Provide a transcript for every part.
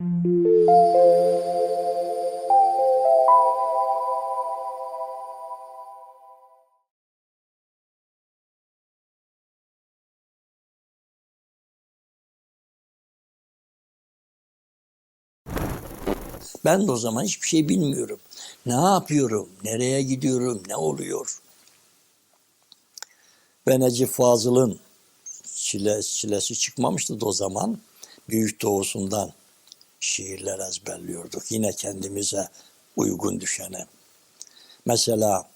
Ben de o zaman hiçbir şey bilmiyorum. Ne yapıyorum, nereye gidiyorum, ne oluyor? Ben Necip Fazıl'ın çile, çilesi çıkmamıştı o zaman. Büyük Doğusundan şiirler ezberliyorduk. Yine kendimize uygun düşene. Mesela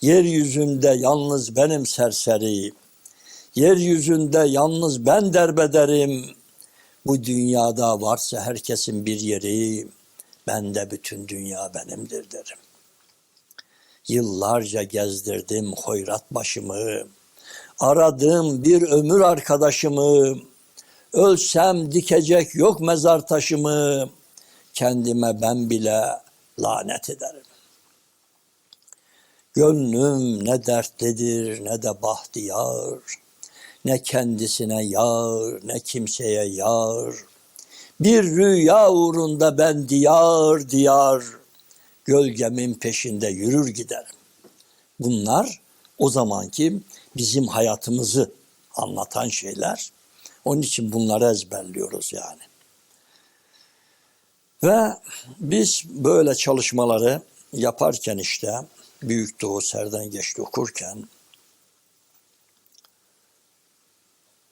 yeryüzünde yalnız benim serseri, yeryüzünde yalnız ben derbederim. Bu dünyada varsa herkesin bir yeri, ben de bütün dünya benimdir derim. Yıllarca gezdirdim hoyrat başımı, aradım bir ömür arkadaşımı, ölsem dikecek yok mezar taşımı, kendime ben bile lanet ederim. Gönlüm ne dertlidir ne de bahtiyar, ne kendisine yar ne kimseye yar. Bir rüya uğrunda ben diyar diyar gölgemin peşinde yürür giderim. Bunlar o zamanki bizim hayatımızı anlatan şeyler. Onun için bunları ezberliyoruz yani. Ve biz böyle çalışmaları yaparken işte Büyük Doğu Serden geçti okurken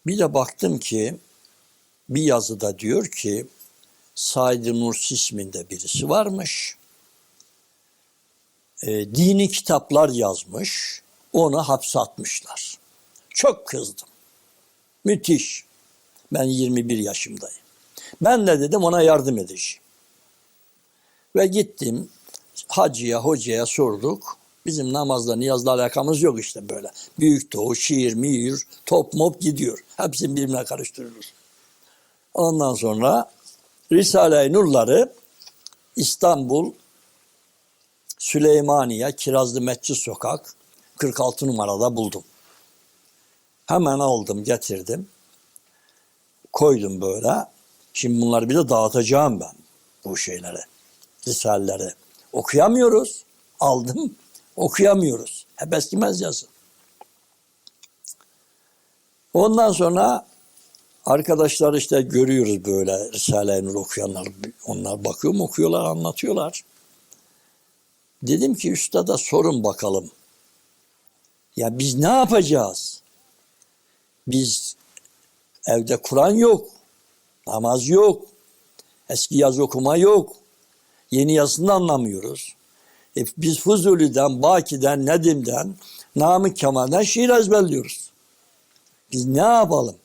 bir de baktım ki bir yazıda diyor ki Said Nursi isminde birisi varmış. E, dini kitaplar yazmış. Onu hapse atmışlar. Çok kızdım. Müthiş. Ben 21 yaşımdayım. Ben de dedim ona yardım edeceğim. Ve gittim hacıya, hocaya sorduk. Bizim namazla, niyazla alakamız yok işte böyle. Büyük doğu, şiir, mihir, top mop gidiyor. Hepsini birbirine karıştırıyoruz. Ondan sonra Risale-i Nurları İstanbul Süleymaniye Kirazlı Mescid Sokak 46 numarada buldum. Hemen aldım getirdim. Koydum böyle. Şimdi bunları bir de dağıtacağım ben bu şeyleri. Risaleleri. Okuyamıyoruz. Aldım. Okuyamıyoruz. Hep eskimez yazı. Ondan sonra Arkadaşlar işte görüyoruz böyle Risale-i okuyanlar. Onlar bakıyor mu okuyorlar, anlatıyorlar. Dedim ki üstada sorun bakalım. Ya biz ne yapacağız? Biz evde Kur'an yok, namaz yok, eski yaz okuma yok, yeni yazısını anlamıyoruz. E biz Fuzuli'den, Baki'den, Nedim'den, Namık Kemal'den şiir ezberliyoruz. Biz ne yapalım?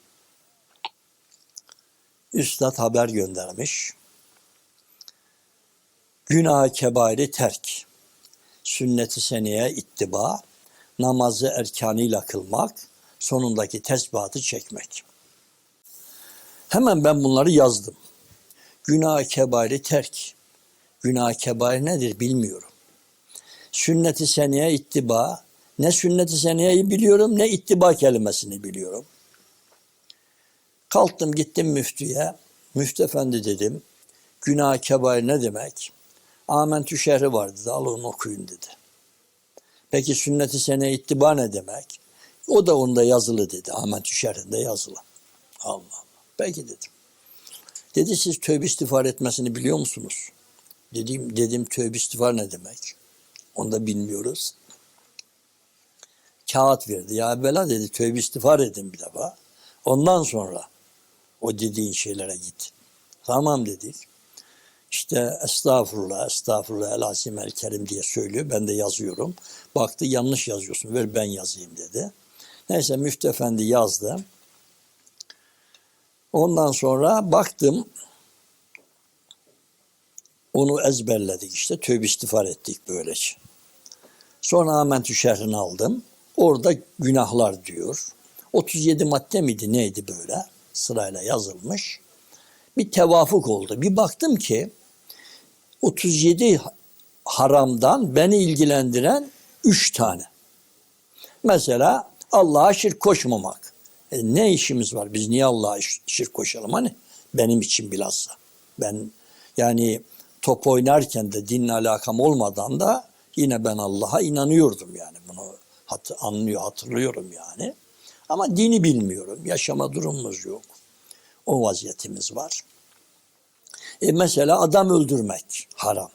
Üstad haber göndermiş. Günah kebairi terk, sünnet-i seneye ittiba, namazı erkanıyla kılmak, sonundaki tesbihatı çekmek. Hemen ben bunları yazdım. Günah kebairi terk. Günah kebair nedir bilmiyorum. Sünnet-i seneye ittiba, ne sünnet-i seneyeyi biliyorum ne ittiba kelimesini biliyorum. Kalktım gittim müftüye. Müftü efendi dedim. Günah kebair ne demek? Amentü şehri var dedi. Al onu okuyun dedi. Peki sünnet-i sene ittiba ne demek? O da onda yazılı dedi. Amentü şehrinde yazılı. Allah Peki dedim. Dedi siz tövbe istiğfar etmesini biliyor musunuz? Dedim, dedim tövbe istiğfar ne demek? Onu da bilmiyoruz. Kağıt verdi. Ya evvela dedi tövbe istiğfar edin bir defa. Ondan sonra o dediğin şeylere git. Tamam dedik. İşte estağfurullah, estağfurullah, el asim el kerim diye söylüyor. Ben de yazıyorum. Baktı yanlış yazıyorsun, ver ben yazayım dedi. Neyse Müftü Efendi yazdı. Ondan sonra baktım, onu ezberledik işte, tövbe istiğfar ettik böylece. Sonra Amentü şerhini aldım. Orada günahlar diyor. 37 madde miydi neydi böyle? sırayla yazılmış. Bir tevafuk oldu. Bir baktım ki 37 haramdan beni ilgilendiren 3 tane. Mesela Allah'a şirk koşmamak. E ne işimiz var? Biz niye Allah'a şirk koşalım hani? Benim için bilhassa. Ben Yani top oynarken de dinle alakam olmadan da yine ben Allah'a inanıyordum yani bunu hat, anlıyor hatırlıyorum yani. Ama dini bilmiyorum. Yaşama durumumuz yok. O vaziyetimiz var. E mesela adam öldürmek haram.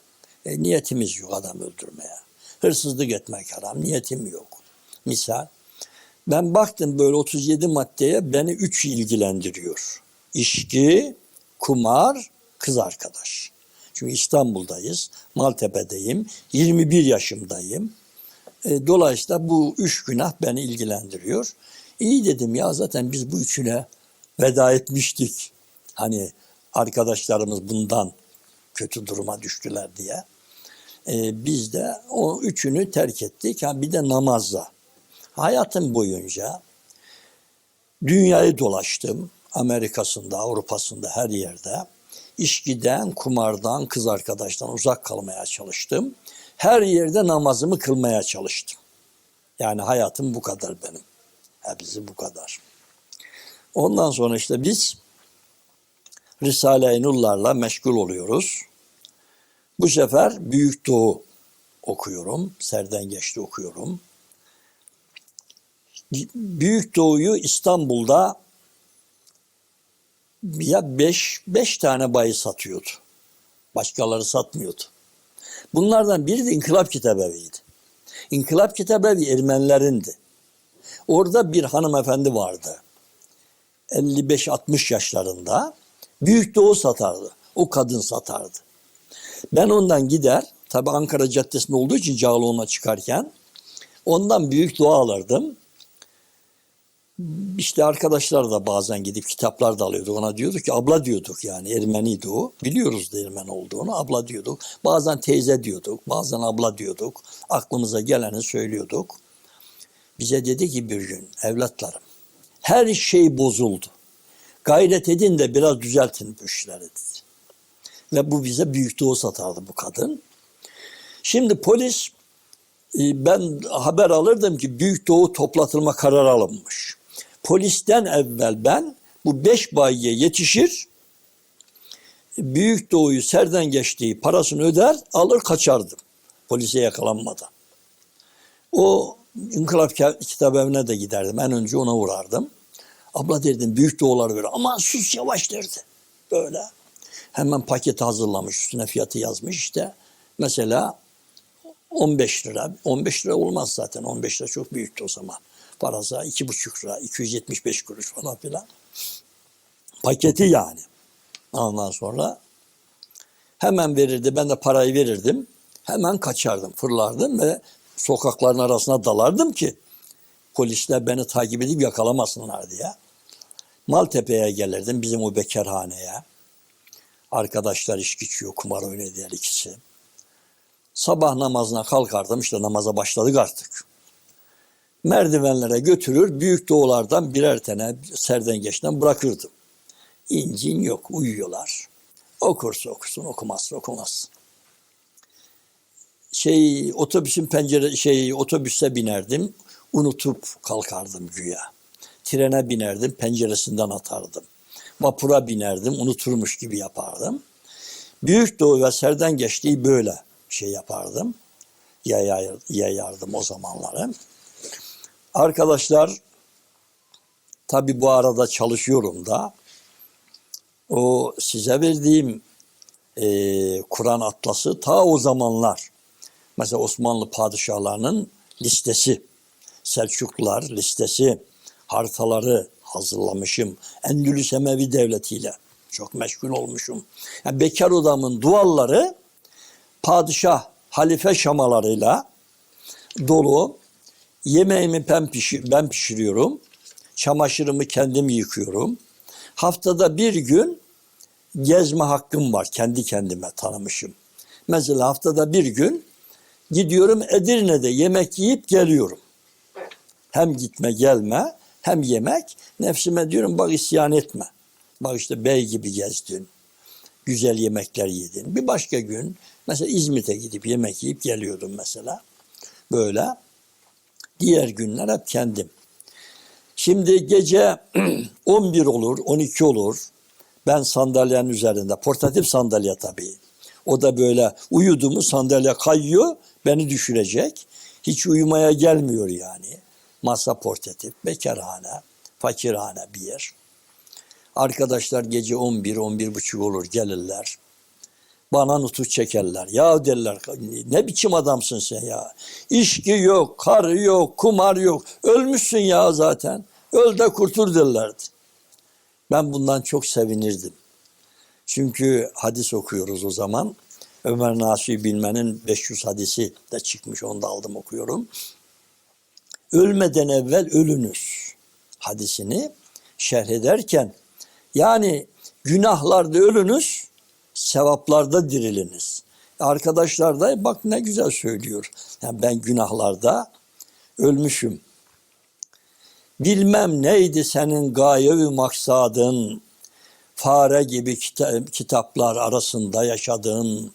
E niyetimiz yok adam öldürmeye. Hırsızlık etmek haram. Niyetim yok. Misal ben baktım böyle 37 maddeye beni 3 ilgilendiriyor. İçki, kumar, kız arkadaş. Çünkü İstanbul'dayız, Maltepe'deyim, 21 yaşımdayım. E, dolayısıyla bu üç günah beni ilgilendiriyor. İyi dedim ya zaten biz bu üçüne veda etmiştik. Hani arkadaşlarımız bundan kötü duruma düştüler diye. E, biz de o üçünü terk ettik. Ha, bir de namazla. Hayatım boyunca dünyayı dolaştım. Amerika'sında, Avrupa'sında her yerde. İşkiden, kumardan, kız arkadaştan uzak kalmaya çalıştım. Her yerde namazımı kılmaya çalıştım. Yani hayatım bu kadar benim. Hepsi bu kadar. Ondan sonra işte biz Risale-i Nurlarla meşgul oluyoruz. Bu sefer Büyük Doğu okuyorum. Serdengeç'te okuyorum. Büyük Doğu'yu İstanbul'da ya beş, beş tane bayi satıyordu. Başkaları satmıyordu. Bunlardan biri de İnkılap Kitabevi'ydi. İnkılap Kitabevi Ermenilerindi. Orada bir hanımefendi vardı. 55-60 yaşlarında. Büyük Doğu satardı. O kadın satardı. Ben ondan gider, tabi Ankara Caddesi'nde olduğu için Cağaloğlu'na çıkarken ondan Büyük Doğu alırdım. İşte arkadaşlar da bazen gidip kitaplar da alıyorduk. Ona diyorduk ki abla diyorduk yani Ermeniydi o. Biliyoruz da Ermeni olduğunu abla diyorduk. Bazen teyze diyorduk. Bazen abla diyorduk. Aklımıza geleni söylüyorduk. Bize dedi ki bir gün evlatlarım her şey bozuldu. Gayret edin de biraz düzeltin bu işleri dedi. Ve bu bize büyük doğu satardı bu kadın. Şimdi polis e, ben haber alırdım ki Büyük Doğu toplatılma kararı alınmış. Polisten evvel ben bu beş bayiye yetişir, Büyük Doğu'yu serden geçtiği parasını öder, alır kaçardım. Polise yakalanmadan. O İnkılap Kitap Evi'ne de giderdim. En önce ona uğrardım. Abla derdim büyük doğuları ver. Aman sus yavaş derdi. Böyle. Hemen paket hazırlamış. Üstüne fiyatı yazmış işte. Mesela 15 lira. 15 lira olmaz zaten. 15 lira çok büyüktü o zaman. Parası 2,5 lira. 275 kuruş falan filan. Paketi yani. Ondan sonra hemen verirdi. Ben de parayı verirdim. Hemen kaçardım, fırlardım ve sokakların arasına dalardım ki polisler beni takip edip yakalamasınlar diye. Maltepe'ye gelirdim bizim o bekarhaneye. Arkadaşlar içki içiyor, kumar oynuyor ikisi. Sabah namazına kalkardım işte namaza başladık artık. Merdivenlere götürür büyük doğulardan birer tane serdengeçten bırakırdım. İncin yok uyuyorlar. Okursa okusun okumazsa okumaz. Şey otobüsün pencere şey otobüse binerdim. Unutup kalkardım güya. Trene binerdim penceresinden atardım. Vapura binerdim unuturmuş gibi yapardım. Büyük Doğu ve Serden geçtiği böyle şey yapardım. Yayar, yayardım o zamanları. Arkadaşlar tabi bu arada çalışıyorum da o size verdiğim e, Kur'an atlası ta o zamanlar mesela Osmanlı padişahlarının listesi, Selçuklular listesi, haritaları hazırlamışım. Endülüs Emevi Devleti'yle çok meşgul olmuşum. Yani bekar odamın duvarları padişah, halife şamalarıyla dolu. Yemeğimi ben, pişir, ben pişiriyorum. Çamaşırımı kendim yıkıyorum. Haftada bir gün gezme hakkım var. Kendi kendime tanımışım. Mesela haftada bir gün gidiyorum Edirne'de yemek yiyip geliyorum. Hem gitme gelme hem yemek. Nefsime diyorum bak isyan etme. Bak işte bey gibi gezdin. Güzel yemekler yedin. Bir başka gün mesela İzmit'e gidip yemek yiyip geliyordum mesela. Böyle. Diğer günler hep kendim. Şimdi gece 11 olur, 12 olur. Ben sandalyenin üzerinde, portatif sandalye tabii. O da böyle uyudu mu sandalye kayıyor, beni düşürecek. Hiç uyumaya gelmiyor yani. Masa portatif, bekarhane, fakirhane bir yer. Arkadaşlar gece 11, 11 buçuk olur gelirler. Bana nutuk çekerler. Ya derler ne biçim adamsın sen ya. İşki yok, karı yok, kumar yok. Ölmüşsün ya zaten. Öl de kurtul derlerdi. Ben bundan çok sevinirdim. Çünkü hadis okuyoruz o zaman. Ömer Nasuhi Bilmen'in 500 hadisi de çıkmış. Onu da aldım okuyorum. Ölmeden evvel ölünüz hadisini şerh ederken yani günahlarda ölünüz, sevaplarda diriliniz. Arkadaşlar da bak ne güzel söylüyor. Yani ben günahlarda ölmüşüm. Bilmem neydi senin gayevi maksadın, fare gibi kita- kitaplar arasında yaşadın.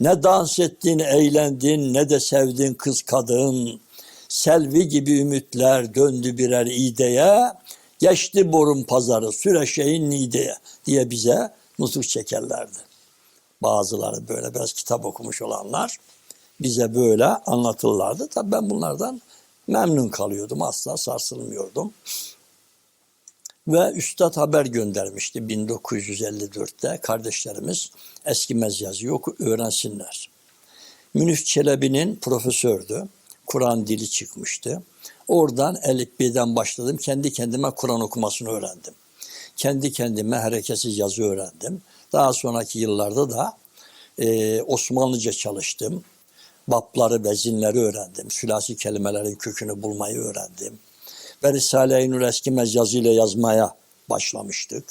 Ne dans ettin, eğlendin, ne de sevdin kız kadın. Selvi gibi ümitler döndü birer ideye, geçti borun pazarı süreşeğin nideye diye bize nutuk çekerlerdi. Bazıları böyle biraz kitap okumuş olanlar bize böyle anlatırlardı. Tabii ben bunlardan memnun kalıyordum, asla sarsılmıyordum. Ve Üstad haber göndermişti 1954'te kardeşlerimiz eskimez yazıyı oku, öğrensinler. Münif Çelebi'nin profesördü. Kur'an dili çıkmıştı. Oradan Elif B'den başladım. Kendi kendime Kur'an okumasını öğrendim. Kendi kendime hareketsiz yazı öğrendim. Daha sonraki yıllarda da e, Osmanlıca çalıştım. Bapları, bezinleri öğrendim. Sülasi kelimelerin kökünü bulmayı öğrendim. Ve Risale-i Nur eskimez yazıyla yazmaya başlamıştık.